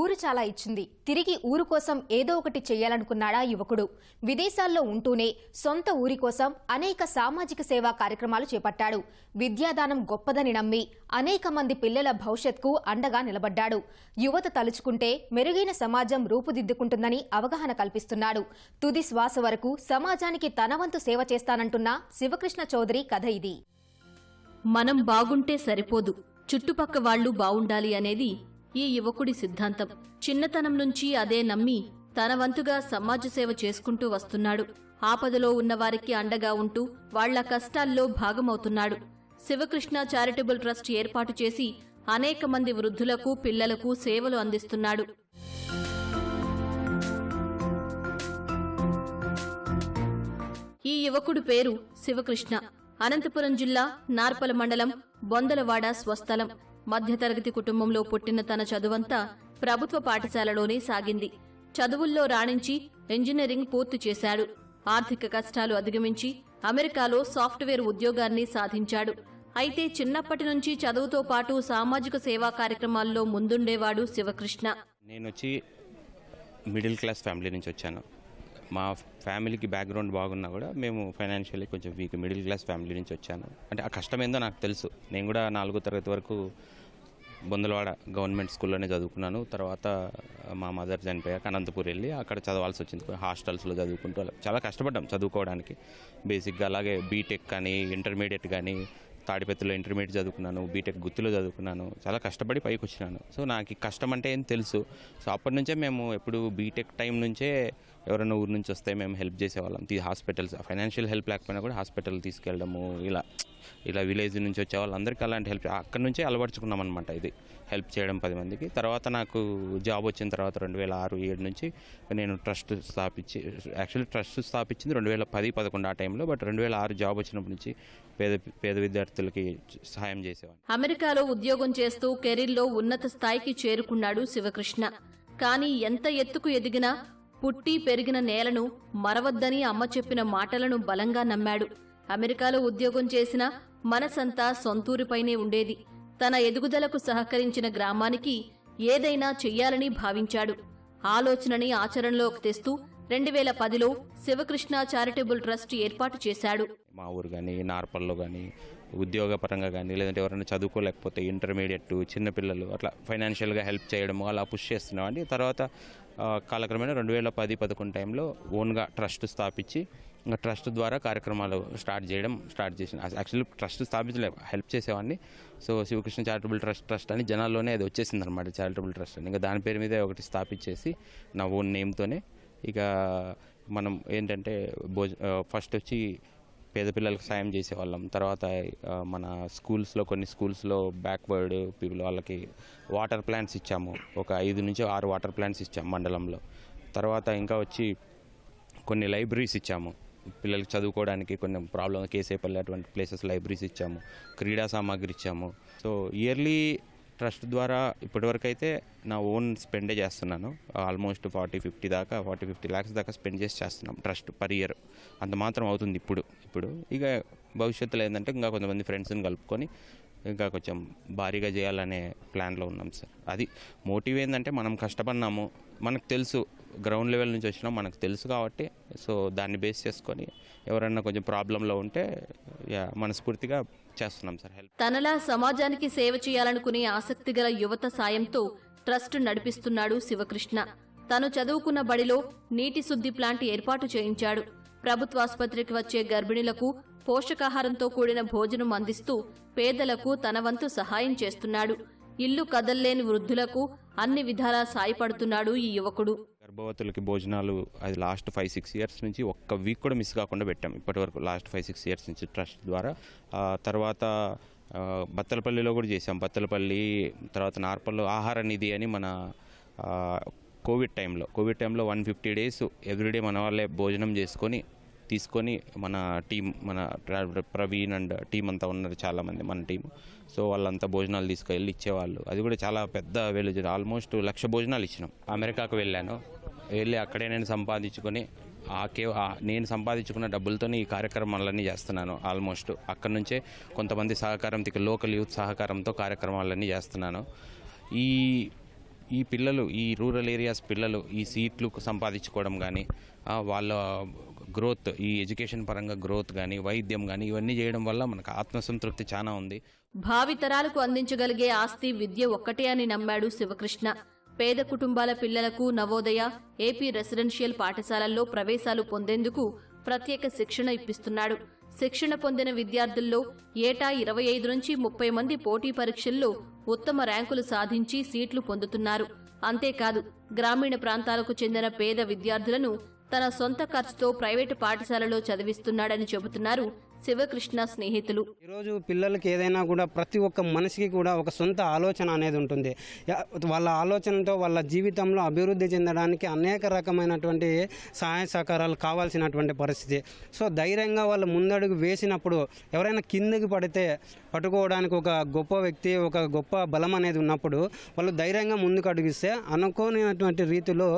ఊరు చాలా ఇచ్చింది. తిరిగి ఊరు కోసం ఏదో ఒకటి చేయాలనుకున్నాడా యువకుడు. విదేశాల్లో ఉంటూనే సొంత ఊరి కోసం అనేక సామాజిక సేవా కార్యక్రమాలు చేపట్టాడు. విద్యాదానం గొప్పదని నమ్మి అనేక మంది పిల్లల భవిష్యత్కు అండగా నిలబడ్డాడు. యువత తలుచుకుంటే మెరుగైన సమాజం రూపుదిద్దుకుంటుందని అవగాహన కల్పిస్తున్నాడు. తుది శ్వాస వరకు సమాజానికి తనవంతు సేవ చేస్తానంటున్న శివకృష్ణ చౌదరి కథ ఇది. మనం బాగుంటే సరిపోదు. చుట్టుపక్క వాళ్ళు బావుండాలి అనేది ఈ యువకుడి సిద్ధాంతం. చిన్నతనం నుంచి అదే నమ్మి తన వంతుగా సమాజ సేవ చేసుకుంటూ వస్తున్నాడు. ఆపదలో ఉన్నవారికి అండగా ఉంటూ వాళ్ళ కష్టాల్లో భాగమవుతున్నాడు. శివకృష్ణ చారిటబుల్ ట్రస్ట్ ఏర్పాటు చేసి అనేక మంది వృద్ధులకు పిల్లలకు సేవలు అందిస్తున్నాడు. ఈ యువకుడు పేరు శివకృష్ణ. అనంతపురం జిల్లా నార్పల మండలం బొందలవాడ స్వస్థలం. మధ్యతరగతి కుటుంబంలో పుట్టిన తన చదువంతా ప్రభుత్వ పాఠశాలలోనే సాగింది. చదువుల్లో రాణించి ఇంజనీరింగ్ పూర్తి చేశాడు. ఆర్థిక కష్టాలు అధిగమించి అమెరికాలో సాఫ్ట్వేర్ ఉద్యోగాన్ని సాధించాడు. అయితే చిన్నప్పటి నుంచి చదువుతో పాటు సామాజిక సేవా కార్యక్రమాల్లో ముందుండేవాడు శివకృష్ణ. నేను వచ్చి మిడిల్ క్లాస్ ఫ్యామిలీ నుంచి వచ్చాను. మా ఫ్యామిలీకి బ్యాక్గ్రౌండ్ బాగున్నా కూడా మేము ఫైనాన్షియల్లీ కొంచెం వీక్ మిడిల్ క్లాస్ ఫ్యామిలీ నుంచి వచ్చాను. అంటే ఆ కష్టం ఏందో నాకు తెలుసు. నేను కూడా నాలుగో తరగతి వరకు బొందలవాడ గవర్నమెంట్ స్కూల్లోనే చదువుకున్నాను. తర్వాత మా మదర్ చనిపోయాక అనంతపూర్ వెళ్ళి అక్కడ చదవాల్సి వచ్చింది హాస్టల్స్లో చదువుకుంటూ చాలా కష్టపడ్డాం చదువుకోవడానికి. బేసిక్గా అలాగే బీటెక్ కానీ ఇంటర్మీడియట్ కానీ తాడిపత్రిలో ఇంటర్మీడియట్ చదువుకున్నాను బీటెక్ గుత్తులో చదువుకున్నాను చాలా కష్టపడి పైకి వచ్చినాను సో నాకు కష్టం అంటే ఏం తెలుసు? సో అప్పటి నుంచే మేము ఎప్పుడు బీటెక్ టైం నుంచే ఎవరైనా ఊరు నుంచి వస్తే మేము హెల్ప్ చేసేవాళ్ళం. హాస్పిటల్స్ ఫైనాన్షియల్ హెల్ప్ లేకపోయినా కూడా హాస్పిటల్ తీసుకెళ్ళడము ఇలా ఇలా విలేజ్ నుంచి వచ్చే వాళ్ళందరికీ అలాంటి హెల్ప్ అక్కడ నుంచే అలవర్చుకున్నాం అనమాట ఇది. హెల్ప్ చేయడం పది మందికి. తర్వాత నాకు జాబ్ వచ్చిన తర్వాత రెండు వేల ఆరు ఏడు నుంచి నేను ట్రస్ట్ స్థాపించి యాక్చువల్లీ ట్రస్ట్ స్థాపించింది రెండు వేల పది పదకొండు ఆ టైంలో బట్ రెండు వేల ఆరు జాబ్ వచ్చినప్పటి నుంచి పేద పేద విద్యార్థులకి సహాయం చేసేవాడిని. అమెరికాలో ఉద్యోగం చేస్తూ కెరీర్లో ఉన్నత స్థాయికి చేరుకున్నాడు శివకృష్ణ. కానీ ఎంత ఎత్తుకు ఎదిగినా పుట్టి పెరిగిన నేలను మరవద్దని అమ్మ చెప్పిన మాటలను బలంగా నమ్మాడు. అమెరికాలో ఉద్యోగం చేసినా మనసంతా సొంతూరిపైనే ఉండేది. తన ఎదుగుదలకు సహకరించిన గ్రామానికి ఏదైనా చెయ్యాలని భావించాడు. ఆలోచనని ఆచరణలోకి తెస్తూ రెండు వేల పదిలో శివకృష్ణ చారిటబుల్ ట్రస్ట్ ఏర్పాటు చేశాడు. మా ఊరు కానీ నార్పల్లో కానీ ఉద్యోగపరంగా కానీ లేదంటే ఎవరైనా చదువుకోలేకపోతే ఇంటర్మీడియట్ చిన్నపిల్లలు అట్లా ఫైనాన్షియల్గా హెల్ప్ చేయడము అలా పుష్ చేస్తున్నాం. అండి తర్వాత కాలక్రమేణా రెండు వేల పది పదకొండు టైంలో ఓన్గా ట్రస్ట్ స్థాపించి ఇంకా ట్రస్ట్ ద్వారా కార్యక్రమాలు స్టార్ట్ చేయడం స్టార్ట్ చేసిన. యాక్చువల్లీ ట్రస్ట్ స్థాపించలేదు హెల్ప్ చేసేవాడిని. So Sivakrishna charitable trust trust అని జనాల్లోనే అది వచ్చేసింది అనమాట చారిటబుల్ ట్రస్ట్ అని. ఇంకా దాని పేరు మీదే ఒకటి స్థాపించేసి నా ఓన్ నేమ్తోనే ఇక మనం ఏంటంటే భోజ ఫస్ట్ వచ్చి పేద పిల్లలకు సాయం చేసేవాళ్ళం. తర్వాత మన స్కూల్స్లో కొన్ని స్కూల్స్లో బ్యాక్వర్డ్ పీపుల్ వాళ్ళకి వాటర్ ప్లాంట్స్ ఇచ్చాము. ఒక ఐదు నుంచి ఆరు వాటర్ ప్లాంట్స్ ఇచ్చాము మండలంలో. తర్వాత ఇంకా వచ్చి కొన్ని లైబ్రరీస్ ఇచ్చాము. పిల్లలకి చదువుకోవడానికి కొన్ని ప్రాబ్లం కేసేపల్లి అటువంటి ప్లేసెస్ లైబ్రరీస్ ఇచ్చాము. క్రీడా సామాగ్రి ఇచ్చాము. సో ఇయర్లీ ట్రస్ట్ ద్వారా ఇప్పటివరకు అయితే నా ఓన్ స్పెండే చేస్తున్నాను. ఆల్మోస్ట్ ఫార్టీ ఫిఫ్టీ దాకా ఫార్టీ ఫిఫ్టీ ల్యాక్స్ దాకా స్పెండ్ చేసి చేస్తున్నాం ట్రస్ట్ పర్ ఇయర్. అంత మాత్రం అవుతుంది ఇప్పుడు ఇప్పుడు. ఇక భవిష్యత్తులో ఏంటంటే ఇంకా కొంతమంది ఫ్రెండ్స్ని కలుపుకొని ఇంకా కొంచెం భారీగా చేయాలనే ప్లాన్లో ఉన్నాం సార్. అది మోటివ్ ఏంటంటే మనం కష్టపడినాము మనకు తెలుసు గ్రౌండ్ లెవెల్ నుంచి వచ్చినాం మనకు తెలుసు కాబట్టి సో దాన్ని బేస్ చేసుకొని ఎవరైనా కొంచెం ప్రాబ్లంలో ఉంటే మనస్ఫూర్తిగా చేస్తున్నాం సార్ హెల్ప్. తనలా సమాజానికి సేవ చేయాలనుకునే ఆసక్తి గల యువత సాయంతో ట్రస్ట్ నడిపిస్తున్నాడు శివకృష్ణ. తను చదువుకున్న బడిలో నీటి శుద్ధి ప్లాంట్ ఏర్పాటు చేయించాడు. ప్రభుత్వ ఆసుపత్రికి వచ్చే గర్భిణులకు పోషకాహారంతో కూడిన భోజనం అందిస్తూ పేదలకు తన వంతు సహాయం చేస్తున్నాడు. ఇల్లు కదల్లేని వృద్ధులకు అన్ని విధాలా సాయపడుతున్నాడు ఈ యువకుడు. గర్భవతులకి భోజనాలు అది లాస్ట్ ఫైవ్ సిక్స్ ఇయర్స్ నుంచి ఒక్క వీక్ కూడా మిస్ కాకుండా పెట్టాం. ఇప్పటి వరకు లాస్ట్ ఫైవ్ సిక్స్ ఇయర్స్ నుంచి ట్రస్ట్ ద్వారా. తర్వాత బత్తలపల్లిలో కూడా చేసాం బత్తలపల్లి తర్వాత నార్పల్లో ఆహార నిధి అని మన కోవిడ్ టైంలో కోవిడ్ టైంలో వన్ ఫిఫ్టీ డేస్ ఎవ్రీడే మన వాళ్ళే భోజనం చేసుకొని తీసుకొని మన టీం మన ప్రవీణ్ అండ్ టీం అంతా ఉన్నారు చాలామంది మన టీం సో వాళ్ళంతా భోజనాలు తీసుకెళ్ళి ఇచ్చేవాళ్ళు. అది కూడా చాలా పెద్ద విలేజ్ ఆల్మోస్ట్ లక్ష భోజనాలు ఇచ్చినాం. అమెరికాకు వెళ్ళాను. వెళ్ళి అక్కడే నేను సంపాదించుకొని ఆ కే నేను సంపాదించుకున్న డబ్బులతోనే ఈ కార్యక్రమాలన్నీ చేస్తున్నాను ఆల్మోస్ట్ అక్కడ నుంచే కొంతమంది సహకారం లోకల్ యూత్ సహకారంతో కార్యక్రమాలన్నీ చేస్తున్నాను. ఈ ఈ పిల్లలు ఈ రూరల్ ఏరియాస్ పిల్లలు ఈ సీట్లు సంపాదించుకోవడం కానీ వాళ్ళ గ్రోత్ ఈ ఎడ్యుకేషన్ పరంగా గ్రోత్ కానీ వైద్యం కానీ ఇవన్నీ చేయడం వల్ల మనకు ఆత్మసంతృప్తి చాలా ఉంది. భావితరాలకు అందించగలిగే ఆస్తి విద్య ఒక్కటే అని నమ్మాడు శివకృష్ణ. పేద కుటుంబాల పిల్లలకు నవోదయ ఏపీ రెసిడెన్షియల్ పాఠశాలల్లో ప్రవేశాలు పొందేందుకు ప్రత్యేక శిక్షణ ఇప్పిస్తున్నాడు. శిక్షణ పొందిన విద్యార్థుల్లో ఏటా ఇరవై ఐదు నుంచి ముప్పై మంది పోటీ పరీక్షల్లో ఉత్తమ ర్యాంకులు సాధించి సీట్లు పొందుతున్నారు. అంతేకాదు గ్రామీణ ప్రాంతాలకు చెందిన పేద విద్యార్థులను తన సొంత ఖర్చుతో ప్రైవేటు పాఠశాలలో చదివిస్తున్నాడని చెబుతున్నారు శివకృష్ణ స్నేహితులు. ఈరోజు పిల్లలకి ఏదైనా కూడా ప్రతి ఒక్క మనిషికి కూడా ఒక సొంత ఆలోచన అనేది ఉంటుంది. వాళ్ళ ఆలోచనతో వాళ్ళ జీవితంలో అభివృద్ధి చెందడానికి అనేక రకమైనటువంటి సహాయ సహకారాలు కావాల్సినటువంటి పరిస్థితి. సో ధైర్యంగా వాళ్ళు ముందడుగు వేసినప్పుడు ఎవరైనా కిందకి పడితే పట్టుకోవడానికి ఒక గొప్ప వ్యక్తి ఒక గొప్ప బలం అనేది ఉన్నప్పుడు వాళ్ళు ధైర్యంగా ముందుకు అడుగిస్తే అనుకోనటువంటి రీతిలో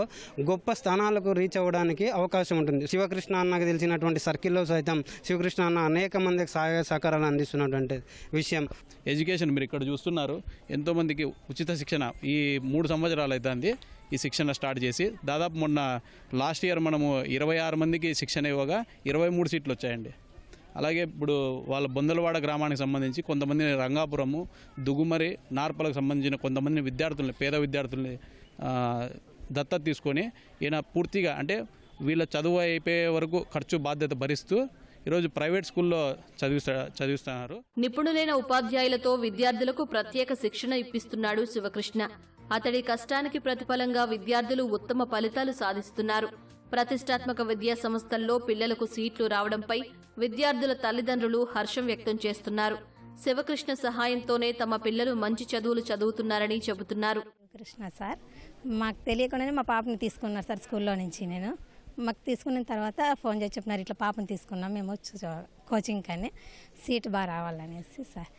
గొప్ప స్థానాలకు రీచ్ అవ్వడానికి అవకాశం ఉంటుంది. శివకృష్ణ అన్నకు తెలిసినటువంటి సర్కిల్లో సైతం శివకృష్ణ అన్న అనేక మందికి సహాయ సహకారాలు అందిస్తున్నటువంటి విషయం. ఎడ్యుకేషన్ మీరు ఇక్కడ చూస్తున్నారు. ఎంతోమందికి ఉచిత శిక్షణ ఈ మూడు సంవత్సరాలు అవుతుంది ఈ శిక్షణ స్టార్ట్ చేసి దాదాపు మొన్న లాస్ట్ ఇయర్ మనము ఇరవై ఆరు మందికి శిక్షణ ఇవ్వగా ఇరవై మూడు సీట్లు వచ్చాయండి. అలాగే ఇప్పుడు వాళ్ళ బొందలవాడ గ్రామానికి సంబంధించి కొంతమంది రంగాపురము దుగుమరి నార్పలకు సంబంధించిన కొంతమంది విద్యార్థుల్ని పేద విద్యార్థుల్ని దత్తత తీసుకొని ఈయన పూర్తిగా అంటే వీళ్ళ చదువు అయిపోయే వరకు ఖర్చు బాధ్యత భరిస్తూ ఈరోజు ప్రైవేట్ స్కూల్లో చదివిస్తా చదివిస్తున్నారు. నిపుణులైన ఉపాధ్యాయులతో విద్యార్థులకు ప్రత్యేక శిక్షణ ఇప్పిస్తున్నాడు శివకృష్ణ. అతడి కష్టానికి ప్రతిఫలంగా విద్యార్థులు ఉత్తమ ఫలితాలు సాధిస్తున్నారు. ప్రతిష్టాత్మక విద్యా సంస్థల్లో పిల్లలకు సీట్లు రావడంపై విద్యార్థుల తల్లిదండ్రులు హర్షం వ్యక్తం చేస్తున్నారు. శివకృష్ణ సహాయంతోనే తమ పిల్లలు మంచి చదువులు చదువుతున్నారని చెబుతున్నారు. కృష్ణ సార్ మాకు తెలియకుండానే మా పాపని తీసుకున్నారు సార్ స్కూల్లో నుంచి నేను. మాకు తీసుకున్న తర్వాత ఫోన్ చేసి చెప్పినారు ఇట్లా పాపను తీసుకున్నాం మేము వచ్చి కోచింగ్ కానీ సీట్ బాగా రావాలనేసి సార్.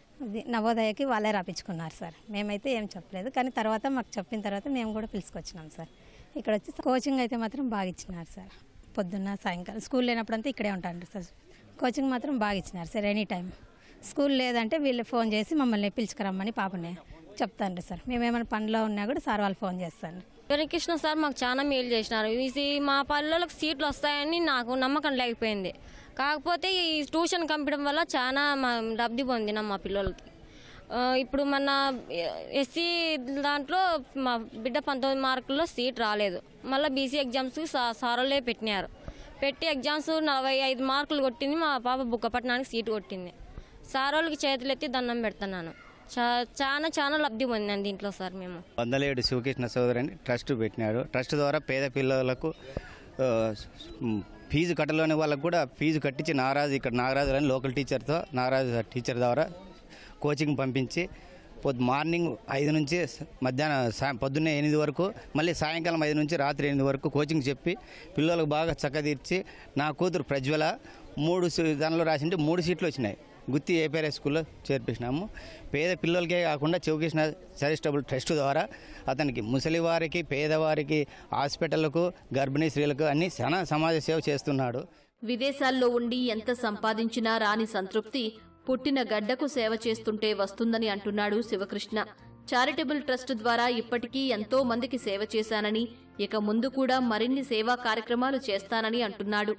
నవోదయకి వాళ్ళే రాపించుకున్నారు సార్. మేమైతే ఏం చెప్పలేదు కానీ తర్వాత మాకు చెప్పిన తర్వాత మేము కూడా పిలుచుకొచ్చినాం సార్. ఇక్కడ వచ్చి కోచింగ్ అయితే మాత్రం బాగా ఇచ్చినారు సార్. పొద్దున్న సాయంకాలం స్కూల్ లేనప్పుడంతా ఇక్కడే ఉంటాను సార్. కోచింగ్ మాత్రం బాగా ఇచ్చినారు సార్ ఎనీ టైం స్కూల్ లేదంటే వీళ్ళు ఫోన్ చేసి మమ్మల్ని పిలుచుకురమ్మని పాపని చెప్తాను సార్. మేమేమైనా పనిలో ఉన్నా కూడా సార్ వాళ్ళు ఫోన్ చేస్తాను వెంకృష్ణ సార్ మాకు చాలా మేలు చేసినారు. ఇది మా పల్లెలకు సీట్లు వస్తాయని నాకు నమ్మకం లేకపోయింది. కాకపోతే ఈ ట్యూషన్ పంపడం వల్ల చాలా మా లబ్ధి పొందినాం మా పిల్లలకి. ఇప్పుడు మన ఎస్సీ దాంట్లో మా బిడ్డ పంతొమ్మిది మార్కుల్లో సీట్ రాలేదు. మళ్ళీ బీసీ ఎగ్జామ్స్కి సారలే సారోలే పెట్టినారు. పెట్టి ఎగ్జామ్స్ నలభై ఐదు మార్కులు కొట్టింది మా పాప బుక్కపట్నానికి సీటు కొట్టింది. సారోళ్ళకి చేతులెత్తి దండం పెడుతున్నాను. చాలా చాలా లబ్ధి పొందాం దీంట్లో సార్ మేము. వందలేడు శివకృష్ణ సోదరు అని ట్రస్ట్ పెట్టినాడు. ట్రస్ట్ ద్వారా పేద పిల్లలకు ఫీజు కట్టలేని వాళ్ళకు కూడా ఫీజు కట్టించి నారాజు ఇక్కడ నాగరాజు అని లోకల్ టీచర్తో నాగరాజు టీచర్ ద్వారా కోచింగ్ పంపించి పొద్దు మార్నింగ్ ఐదు నుంచి మధ్యాహ్నం పొద్దున్నే ఎనిమిది వరకు మళ్ళీ సాయంకాలం ఐదు నుంచి రాత్రి ఎనిమిది వరకు కోచింగ్ చెప్పి పిల్లలకు బాగా చక్కదీర్చి నా కూతురు ప్రజ్వల మూడు సీ- దానిలో రాసింటే మూడు సీట్లు వచ్చినాయి. గుత్తి ఏపీఆర్ఐ స్కూల్లో చేర్పించినాము. పేద పిల్లలకే కాకుండా చౌకృష్ణ చారిటబుల్ ట్రస్ట్ ద్వారా అతనికి ముసలి వారికి పేదవారికి హాస్పిటళ్ళకు గర్భిణీ స్త్రీలకు అన్ని చాలా సమాజ సేవ చేస్తున్నాడు. విదేశాల్లో ఉండి ఎంత సంపాదించినా రాని సంతృప్తి పుట్టిన గడ్డకు సేవ చేస్తుంటే వస్తుందని అంటున్నాడు శివకృష్ణ. చారిటబుల్ ట్రస్ట్ ద్వారా ఇప్పటికీ ఎంతో మందికి సేవ చేశానని ఇక ముందు కూడా మరిన్ని సేవా కార్యక్రమాలు చేస్తానని అంటున్నాడు.